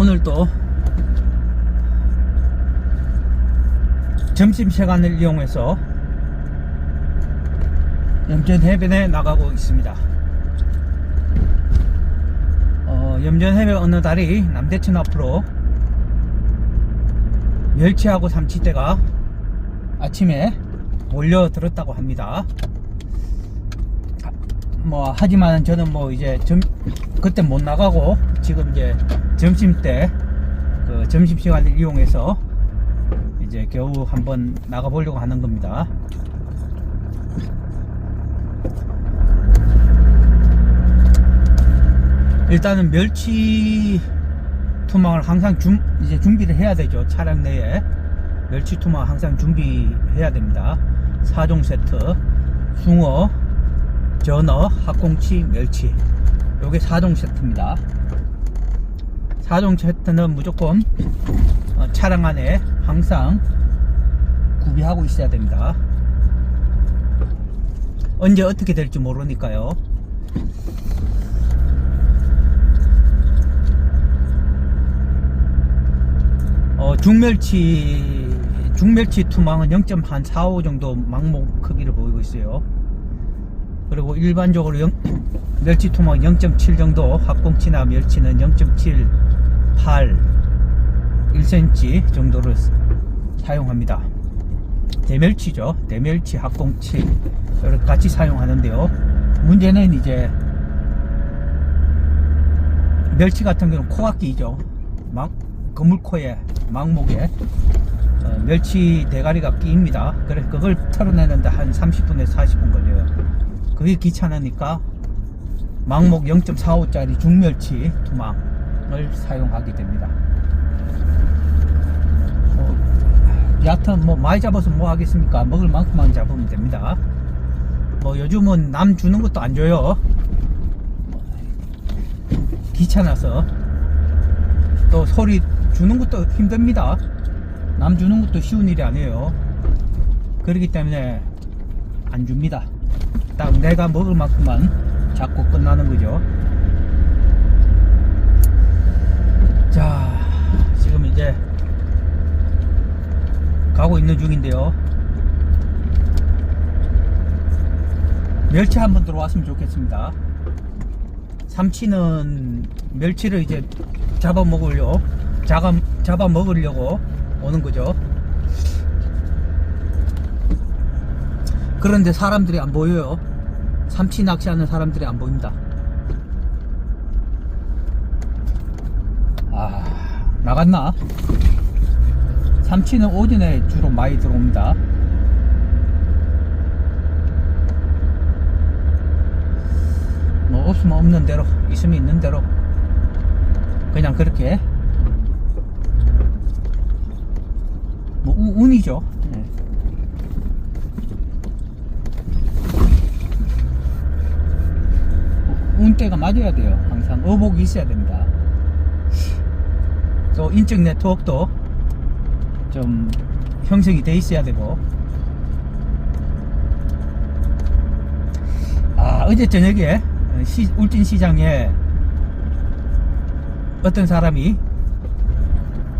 오늘 또 점심 시간을 이용해서 염전 해변에 나가고 있습니다. 어, 염전 해변 어느 달이 남대천 앞으로 멸치하고 삼치대가 아침에 몰려들었다고 합니다. 아, 뭐 하지만 저는 뭐 이제 점 그때 못 나가고 지금 이제 점심 때 그 점심 시간을 이용해서 이제 겨우 한번 나가 보려고 하는 겁니다. 일단은 멸치 투망을 항상 준 이제 준비를 해야 되죠. 차량 내에. 멸치 투망 항상 준비해야 됩니다. 4종 세트 숭어 전어 학꽁치 멸치. 요게 4종 세트입니다. 4종 세트는 무조건 어, 차량 안에 항상 구비하고 있어야 됩니다. 언제 어떻게 될지 모르니까요. 어, 중멸치 중멸치 투망은 0.45 정도 망목 크기를 보이고 있어요. 그리고 일반적으로 영- 멸치 투망 0.7 정도, 학꽁치나 멸치는 0.78 1cm 정도를 스- 사용합니다. 대멸치죠. 대멸치, 이렇게 같이 사용하는데요. 문제는 이제 멸치 같은 경우는 코가 끼죠. 막 그물코에 망목에 어, 멸치 대가리가 끼입니다. 그래서 그걸 털어내는데 한 30분에서 40분 걸려요. 그게 귀찮으니까 망목 0.45짜리 중멸치 투망을 사용하게 됩니다. 어, 얕은 뭐 많이 잡아서 뭐 하겠습니까? 먹을 만큼만 잡으면 됩니다. 뭐 요즘은 남 주는 것도 안 줘요. 귀찮아서 또 소리 주는 것도 힘듭니다. 남 주는 것도 쉬운 일이 아니에요. 그렇기 때문에 안 줍니다. 딱 내가 먹을 만큼만 잡고 끝나는 거죠. 자, 지금 이제 가고 있는 중인데요. 멸치 한번 들어왔으면 좋겠습니다. 삼치는 멸치를 이제 잡아 먹으려 잡아, 잡아 먹으려고 오는 거죠. 그런데 사람들이 안 보여요. 삼치 낚시하는 사람들이 안 보입니다. 아, 나갔나? 삼치는 오전에 주로 많이 들어옵니다. 뭐 없으면 없는 대로 있으면 있는 대로 그냥 그렇게 뭐 우- 운이죠 예. 운때가 맞아야 돼요. 항상 어복이 있어야 됩니다. 또 인적 네트워크도 좀 형성이 돼 있어야 되고. 아 어제 저녁에 시, 울진시장에 어떤 사람이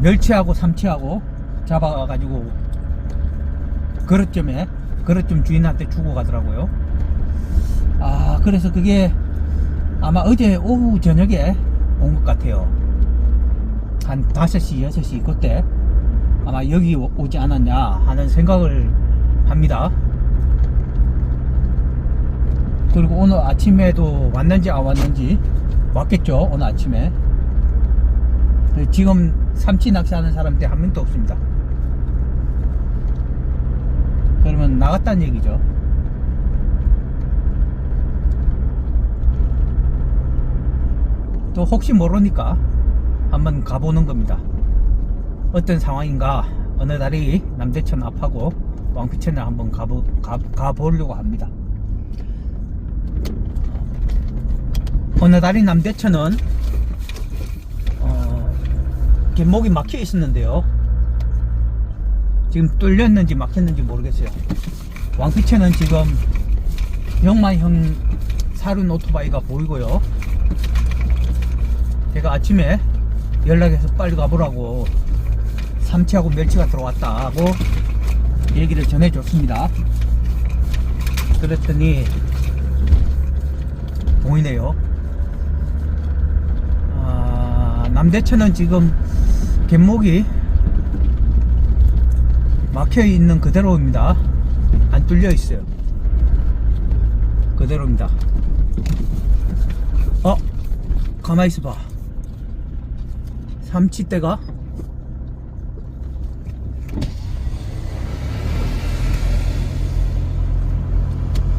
멸치하고 삼치하고 잡아가지고 그릇점에 그릇점 주인한테 주고 가더라고요. 아 그래서 그게 아마 어제 오후 저녁에 온 것 같아요. 한 5시 6시 그때 아마 여기 오- 오지 않았냐 하는 생각을 합니다. 그리고 오늘 아침에도 왔는지 안 왔는지 왔겠죠 오늘 아침에 지금 삼치 낚시하는 사람들이 한 명도 없습니다 그러면 나갔다는 얘기죠 또 혹시 모르니까 한번 가보는 겁니다 어떤 상황인가 어느 달이 남대천 앞하고 왕피천을 한번 가보, 가, 가보려고 합니다 어느 달이 남대천은 어, 이렇게 목이 막혀 있었는데요. 지금 뚫렸는지 막혔는지 모르겠어요. 왕피천은 지금 영만형 사륜 오토바이가 보이고요. 제가 아침에 연락해서 빨리 가보라고 삼치하고 멸치가 들어왔다고 얘기를 전해줬습니다. 그랬더니 보이네요. 아, 남대천은 지금 갯목이 막혀 있는 그대로입니다. 안 뚫려 있어요. 그대로입니다. 어? 가만히 있어봐. 삼치대가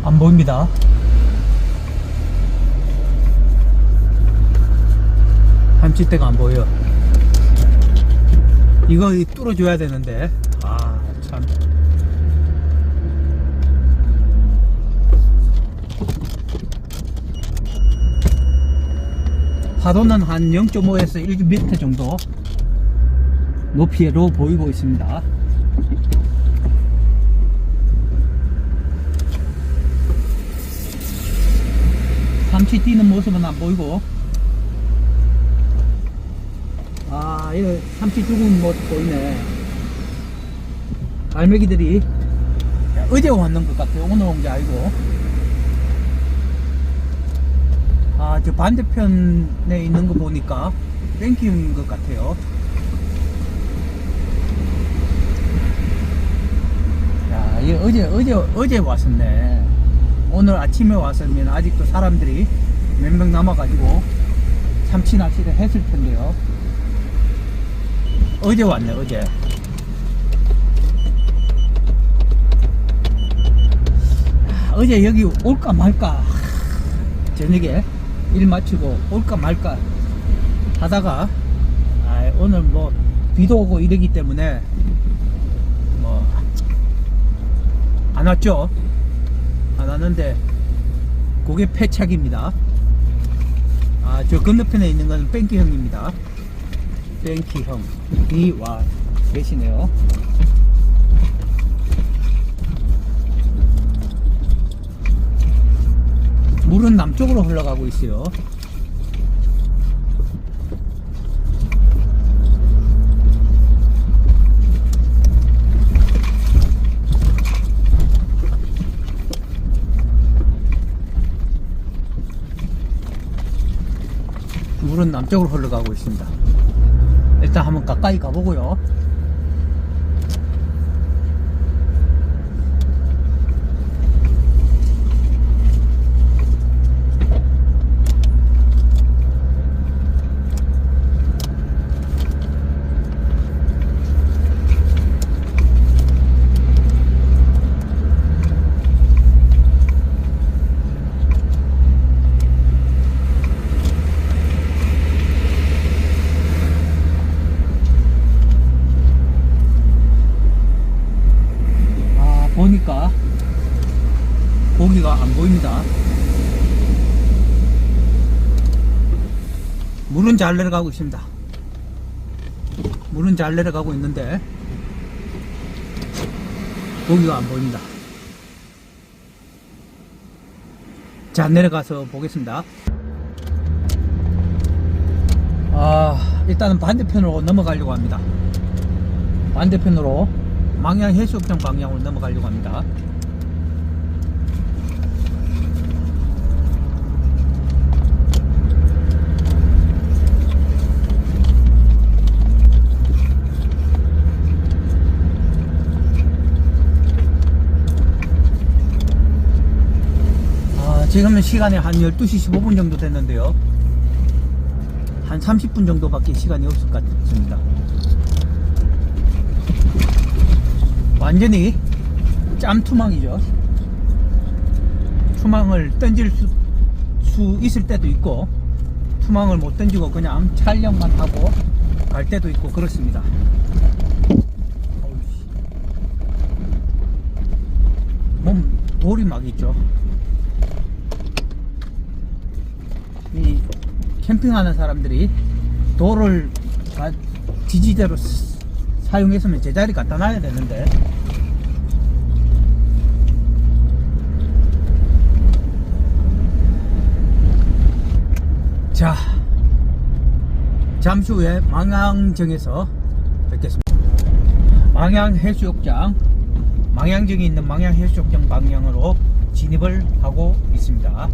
안 보입니다. 삼치대가 안 보여. 이거 뚫어줘야 되는데. 아, 참. 파도는 한 0.5에서 1m 정도 높이로 보이고 있습니다. 삼치 뛰는 모습은 안 보이고. 아 이거 삼치 죽은 모습 보이네. 갈매기들이 어제 왔는 것 같아요. 오늘 온 게 아니고 아 저 반대편에 있는 거 보니까 땡기는 것 같아요 야 이거 어제 어제 어제 왔었네 오늘 아침에 왔으면 아직도 사람들이 몇 명 남아가지고 참치 낚시를 했을 텐데요. 어제 왔네, 어제. 아, 어제 여기 올까 말까. 저녁에 일 마치고 올까 말까 하다가 아, 오늘 뭐 비도 오고 이러기 때문에 뭐 안 왔죠. 안 왔는데 그게 패착입니다. 아, 저 건너편에 있는 건 뺑키 형입니다. 뺑키 형 이 와 계시네요. 물은 남쪽으로 흘러가고 있어요. 물은 남쪽으로 흘러가고 있습니다. 일단 한번 가까이 가보고요. 아, 보니까 고기가 안 보입니다. 물은 잘 내려가고 있습니다. 물은 잘 내려가고 있는데 고기가 안 보입니다. 자, 내려가서 보겠습니다. 아, 일단은 반대편으로 넘어가려고 합니다. 반대편으로 망양 해수욕장 방향으로 넘어가려고 합니다. 아, 지금은 시간이 한 12시 15분 정도 됐는데요. 한 30분 정도밖에 시간이 없을 것 같습니다. 완전히 짬투망이죠. 투망을 던질 수, 수 있을 때도 있고, 투망을 못 던지고 그냥 촬영만 하고 갈 때도 있고 그렇습니다. 몸 돌이 막 있죠. 이 캠핑하는 사람들이 돌을 가- 지지대로 쓰- 사용했으면 제자리 갖다 놔야 되는데 자, 자 잠시 후에 망양정에서 뵙겠습니다. 망양해수욕장, 망양정에 있는 망양해수욕장 방향으로 진입을 하고 있습니다.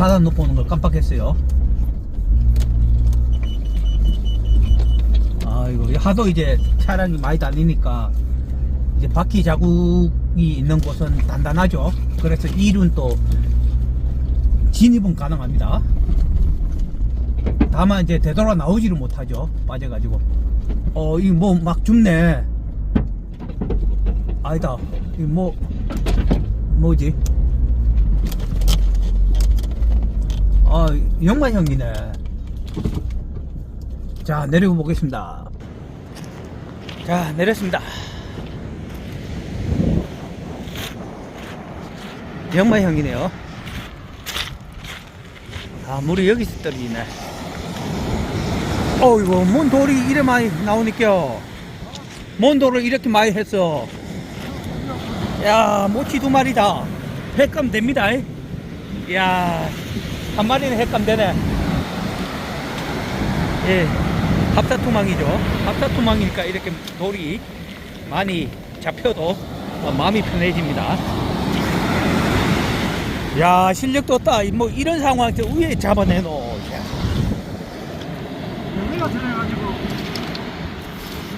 사단 놓고 오는 걸 깜빡했어요. 아이고 하도 이제 차량이 많이 다니니까 이제 바퀴 자국이 있는 곳은 단단하죠. 그래서 일은 또 진입은 가능합니다. 다만 이제 되돌아 나오지를 못하죠. 빠져가지고. 어, 이뭐막 줍네. 아니다. 이 뭐, 뭐지? 아, 영만 형이네. 자, 내려 보겠습니다. 자, 내렸습니다. 영만 형이네요. 아, 물이 여기서 떨어지네. 어이구, 뭔 돌이 이래 많이 나오니까. 뭔 돌을 이렇게 많이 했어. 야, 모치 두 마리다. 백감 됩니다. 야, 한 마리는 횟감 되네. 예, 합사투망이죠. 합사투망이니까 이렇게 돌이 많이 잡혀도 어, 마음이 편해집니다. 야, 실력도 없다. 뭐 이런 상황에서 위에 잡아내노. 야, 연애가 들어가지고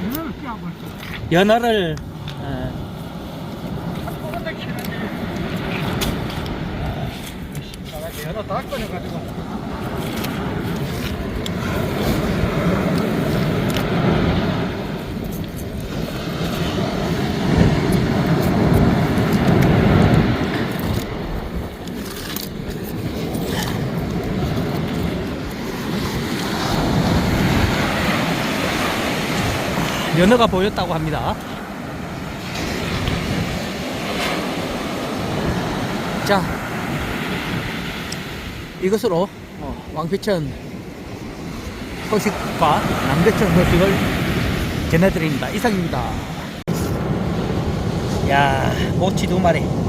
연애를 있어. 연어를 어, 꼬근데 키는데. 연애 다 꺼내가지고. 연어가 보였다고 합니다. 자, 이것으로 어, 왕피천 소식과 남대천 소식을 전해드립니다. 이상입니다. 야, 모치 두 마리.